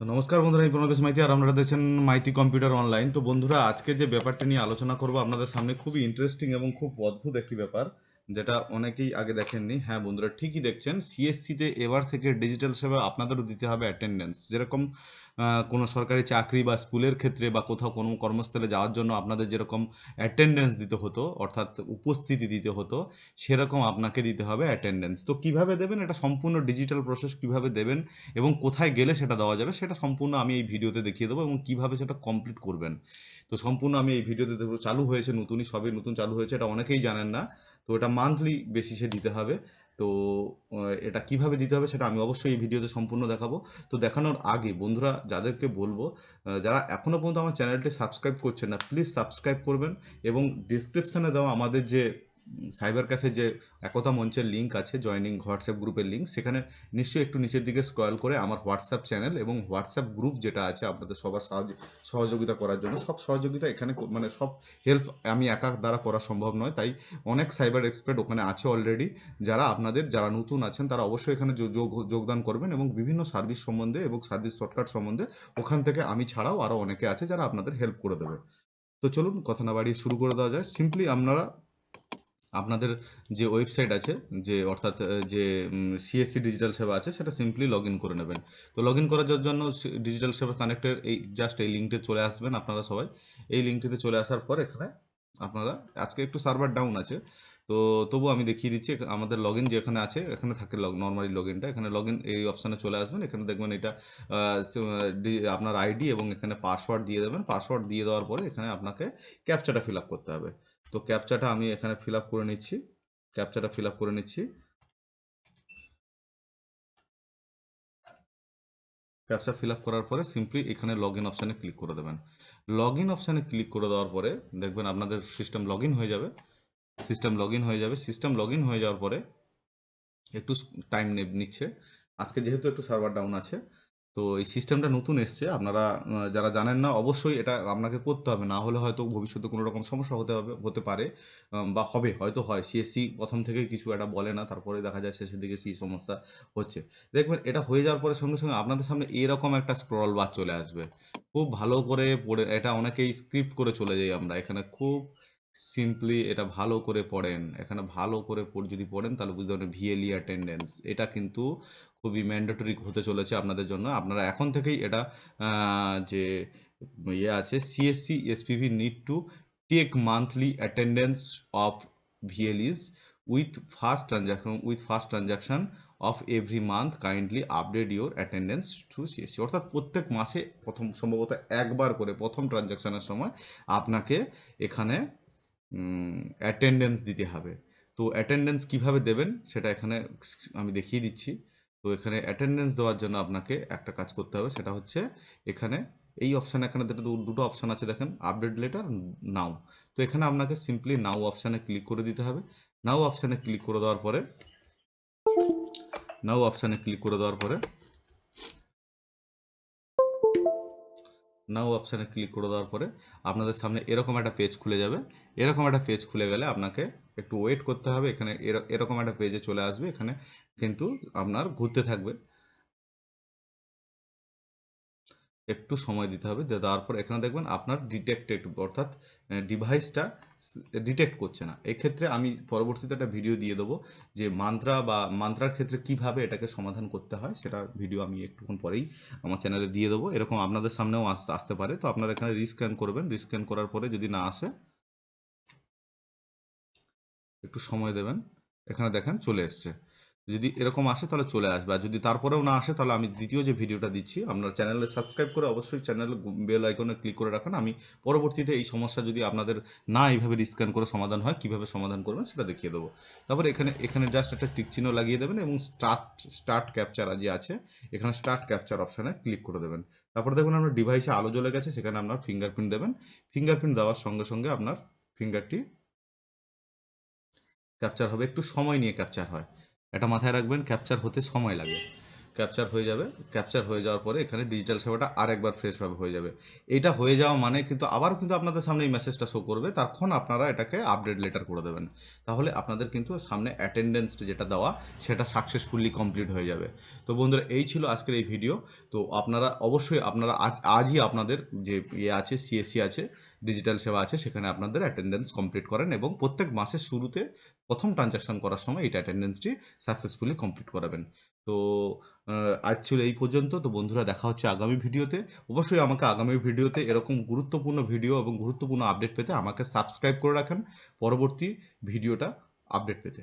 তো নমস্কার বন্ধুরা আমি প্রণবেশ মাইতি আর আপনারা দেখছেন মাইতি কম্পিউটার অনলাইন। তো বন্ধুরা, আজকে যে ব্যাপারটা নিয়ে আলোচনা করব আপনাদের সামনে খুবই ইন্টারেস্টিং এবং খুব অদ্ভুত একটি ব্যাপার। যেটা অনেকেই আগে দেখেননি। হ্যাঁ বন্ধুরা, ঠিকই দেখছেন। সিএসসিতে এবার থেকে ডিজিটাল সেবা আপনাদেরও দিতে হবে অ্যাটেন্ডেন্স যেরকম কোনো সরকারি চাকরি বা স্কুলের ক্ষেত্রে বা কোথাও কোনো কর্মস্থলে যাওয়ার জন্য আপনাদের যেরকম অ্যাটেন্ডেন্স দিতে হতো, অর্থাৎ উপস্থিতি দিতে হতো, সেরকম আপনাকে দিতে হবে অ্যাটেন্ডেন্স তো কীভাবে দেবেন? এটা সম্পূর্ণ ডিজিটাল প্রসেস কীভাবে দেবেন এবং কোথায় গেলে সেটা দেওয়া যাবে, সেটা সম্পূর্ণ আমি এই ভিডিওতে দেখিয়ে দেবো এবং কীভাবে সেটা কমপ্লিট করবেন। তো সম্পূর্ণ আমি এই ভিডিওতে দেবো চালু হয়েছে নতুনই, সবই নতুন চালু হয়েছে, এটা অনেকেই জানেন না। তো এটা মান্থলি বেসিসে দিতে হবে। তো এটা কীভাবে দিতে হবে সেটা আমি অবশ্যই এই ভিডিওতে সম্পূর্ণ দেখাবো। তো দেখানোর আগে বন্ধুরা, যাদেরকে বলব যারা এখনও পর্যন্ত আমার চ্যানেলটি সাবস্ক্রাইব করছেন না প্লিজ সাবস্ক্রাইব করবেন এবং ডিসক্রিপশানে দেওয়া আমাদের যে সাইবার ক্যাফে যে একতা মঞ্চের লিঙ্ক আছে, জয়নিং হোয়াটসঅ্যাপ গ্রুপের লিঙ্ক, সেখানে নিশ্চয়ই একটু নিচের দিকে স্ক্রল করে আমার হোয়াটসঅ্যাপ চ্যানেল এবং হোয়াটসঅ্যাপ গ্রুপ যেটা আছে আপনাদের সবার সাহায্য, সহযোগিতা করার জন্য। সব সহযোগিতা এখানে মানে সব হেল্প আমি একা দ্বারা করা সম্ভব নয়, তাই অনেক সাইবার এক্সপার্ট ওখানে আছে অলরেডি যারা আপনাদের, যারা নতুন আছেন, তারা অবশ্যই এখানে যোগদান করবেন এবং বিভিন্ন সার্ভিস সম্বন্ধে এবং সার্ভিস শর্টকাট সম্বন্ধে ওখান থেকে আমি ছাড়াও আরও অনেকে আছে যারা আপনাদের হেল্প করে দেবে। তো চলুন, কথা না বাড়িয়ে শুরু করে দেওয়া যায়। সিম্পলি আপনারা আপনাদের যে ওয়েবসাইট আছে, যে অর্থাৎ যে সিএসসি ডিজিটাল সেবা আছে, সেটা সিম্পলি লগ ইন করে নেবেন। তো লগ ইন করার জন্য ডিজিটাল সেবা কানেক্টের এই জাস্ট এই লিঙ্কটে চলে আসবেন আপনারা সবাই। এই লিঙ্কটিতে চলে আসার পর এখানে আপনারা, আজকে একটু সার্ভার ডাউন আছে। তো তবু আমি দেখিয়ে দিচ্ছি আমাদের লগ ইন যেখানে আছে, এখানে থাকে লগ নর্মালি লগ ইনটা এখানে লগ ইন এই অপশানে চলে আসবেন, এখানে দেখবেন এটা আপনার আইডি এবং এখানে পাসওয়ার্ড দিয়ে দেবেন। পাসওয়ার্ড দিয়ে দেওয়ার পরে এখানে আপনাকে ক্যাপচাটা ফিল করতে হবে। তো ক্যাপচাটা আমি এখানে ফিল করে নিচ্ছি ক্যাপচাটা ফিল করে নিচ্ছি। ক্যাপচা ফিল করার পরে সিম্পলি এখানে লগ ইন অপশানে ক্লিক করে দেবেন। লগ ইন অপশানে ক্লিক করে দেওয়ার পরে দেখবেন আপনাদের সিস্টেম লগ হয়ে যাবে। সিস্টেম লগ হয়ে যাবে। সিস্টেম লগ হয়ে যাওয়ার পরে একটু টাইম নিচ্ছে। আজকে যেহেতু একটু সার্ভার ডাউন আছে, তো এই সিস্টেমটা নতুন এসছে। আপনারা যারা জানেন না, অবশ্যই এটা আপনাকে করতে হবে। না হলে হয়তো ভবিষ্যতে কোনো রকম সমস্যা হতে হবে, হতে পারে বা হবে, হয়তো হয়। সিএসসি প্রথম থেকেই কিছু একটা বলে না, তারপরে দেখা যায় শেষের দিকে সেই সমস্যা হচ্ছে। দেখবেন এটা হয়ে যাওয়ার পরে সঙ্গে সঙ্গে আপনাদের সামনে এরকম একটা স্ক্রল বার চলে আসবে। খুব ভালো করে পড়ে এটা অনেকেই স্ক্রিপ্ট করে চলে যাই আমরা। এখানে খুব সিম্পলি এটা ভালো করে পড়েন। এখানে ভালো করে যদি পড়েন তাহলে বুঝতে পারবেন ভিএলই অ্যাটেন্ডেন্স এটা কিন্তু খুবই ম্যান্ডেটরি হতে চলেছে আপনাদের জন্য। আপনারা এখন থেকেই এটা যে ইয়ে আছে CSC SPV need to take monthly attendance of VLEs with first transaction with first transaction of every month kindly update your attendance to CSC অর্থাৎ প্রত্যেক মাসে প্রথম, সম্ভবত একবার করে প্রথম ট্রানজাকশনের সময় আপনাকে এখানে অ্যাটেন্ডেন্স দিতে হবে। তো অ্যাটেন্ডেন্স কীভাবে দেবেন সেটা এখানে আমি দেখিয়ে দিচ্ছি। তো এখানে অ্যাটেন্ডেন্স দেওয়ার জন্য আপনাকে একটা কাজ করতে হবে, সেটা হচ্ছে এখানে এই অপশানে এখানে দুটো অপশান আছে দেখেন আপডেট লেটার নাও তো এখানে আপনাকে সিম্পলি নাও অপশানে ক্লিক করে দিতে হবে। নাও অপশানে ক্লিক করে দেওয়ার পরে নাও অপশানে ক্লিক করে দেওয়ার পরে নাও অপশানে ক্লিক করে দেওয়ার পরে আপনাদের সামনে এরকম একটা পেজ খুলে যাবে। এরকম একটা পেজ খুলে গেলে আপনাকে একটু ওয়েট করতে হবে। এখানে এর- এরকম একটা পেজে চলে আসবে। এখানে কিন্তু আপনার ঘুরতে থাকবে। একটু সময় দিতে হবে দেওয়ার পর এখানে দেখবেন আপনার ডিটেক্টেড অর্থাৎ ডিভাইসটা ডিটেক্ট করছে না। এক্ষেত্রে আমি পরবর্তীতে একটা ভিডিও দিয়ে দেবো যে মান্ত্রা বা মান্ত্রার ক্ষেত্রে কীভাবে এটাকে সমাধান করতে হয়, সেটা ভিডিও আমি একটুক্ষণ পরেই আমার চ্যানেলে দিয়ে দেবো। এরকম আপনাদের সামনেও আসতে পারে। তো আপনারা এখানে রিস্ক্যান করবেন। রিস্ক্যান করার পরে যদি না আসে, একটু সময় দেবেন। এখানে দেখেন চলে এসছে। যদি এরকম আসে তাহলে চলে আসবে। আর যদি তারপরেও না আসে তাহলে আমি দ্বিতীয় যে ভিডিওটা দিচ্ছি, আপনার চ্যানেলে সাবস্ক্রাইব করে অবশ্যই চ্যানেল বেল আইকনে ক্লিক করে রাখেন। আমি পরবর্তীতে এই সমস্যা যদি আপনাদের না এইভাবে স্ক্যান করে সমাধান হয়, কীভাবে সমাধান করবেন সেটা দেখিয়ে দেবো। তারপরে এখানে এখানে জাস্ট একটা টিক চিহ্ন লাগিয়ে দেবেন এবং স্টার্ট স্টার্ট ক্যাপচার যে আছে, এখানে স্টার্ট ক্যাপচার অপশানে ক্লিক করে দেবেন। তারপরে দেখুন আপনার ডিভাইসে আলো জ্বলে গেছে, সেখানে আপনার ফিঙ্গারপ্রিন্ট দেবেন। ফিঙ্গারপ্রিন্ট দেওয়ার সঙ্গে সঙ্গে আপনার ফিঙ্গারটি ক্যাপচার হবে। একটু সময় নিয়ে ক্যাপচার হয়। এটা মাথায় রাখবেন ক্যাপচার হতে সময় লাগে ক্যাপচার হয়ে যাবে ক্যাপচার হয়ে যাওয়ার পরে এখানে ডিজিটাল সেবাটা আরেকবার ফ্রেশভাবে হয়ে যাবে। এটা হয়ে যাওয়া মানে কিন্তু আবার কিন্তু আপনাদের সামনে এই মেসেজটা শো করবে, তখন আপনারা এটাকে আপডেট লেটার করে দেবেন। তাহলে আপনাদের কিন্তু সামনে অ্যাটেন্ডেন্স যেটা দেওয়া, সেটা সাকসেসফুলি কমপ্লিট হয়ে যাবে। তো বন্ধুরা, এই ছিল আজকের এই ভিডিও তো আপনারা অবশ্যই, আপনারা আজ, আজই আপনাদের যে ইয়ে আছে সিএসসি আছে ডিজিটাল সেবা আছে, সেখানে আপনাদের অ্যাটেন্ডেন্স কমপ্লিট করেন এবং প্রত্যেক মাসের শুরুতে প্রথম ট্রানজাকশন করার সময় এইটা অ্যাটেন্ডেন্সটি সাকসেসফুলি কমপ্লিট করাবেন। তো আজ ছিল এই পর্যন্ত। তো বন্ধুরা, দেখা হচ্ছে আগামী ভিডিওতে। অবশ্যই আমাকে আগামী ভিডিওতে এরকম গুরুত্বপূর্ণ ভিডিও এবং গুরুত্বপূর্ণ আপডেট পেতে আমাকে সাবস্ক্রাইব করে রাখেন। পরবর্তী ভিডিওটা আপডেট পেতে।